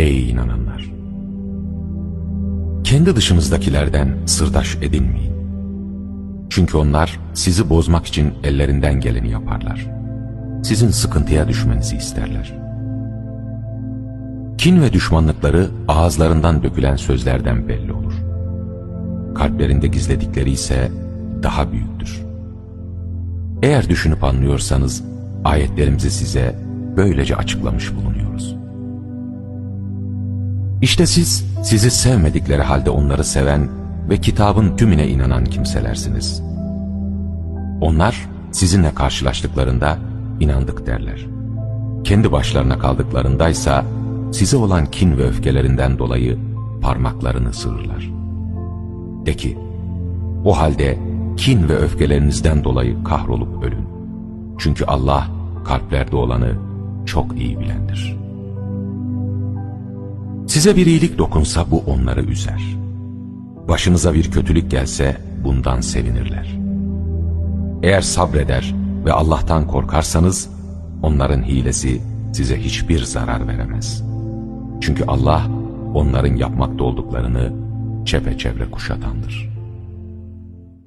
Ey inananlar! Kendi dışınızdakilerden sırdaş edinmeyin. Çünkü onlar sizi bozmak için ellerinden geleni yaparlar. Sizin sıkıntıya düşmenizi isterler. Kin ve düşmanlıkları ağızlarından dökülen sözlerden belli olur. Kalplerinde gizledikleri ise daha büyüktür. Eğer düşünüp anlıyorsanız ayetlerimizi size böylece açıklamış bulunuyoruz. İşte siz, sizi sevmedikleri halde onları seven ve kitabın tümüne inanan kimselersiniz. Onlar sizinle karşılaştıklarında inandık derler. Kendi başlarına kaldıklarındaysa size olan kin ve öfkelerinden dolayı parmaklarını ısırırlar. De ki, o halde kin ve öfkelerinizden dolayı kahrolup ölün. Çünkü Allah kalplerde olanı çok iyi bilendir. Size bir iyilik dokunsa bu onları üzer. Başınıza bir kötülük gelse bundan sevinirler. Eğer sabreder ve Allah'tan korkarsanız onların hilesi size hiçbir zarar veremez. Çünkü Allah onların yapmakta olduklarını çepeçevre kuşatandır.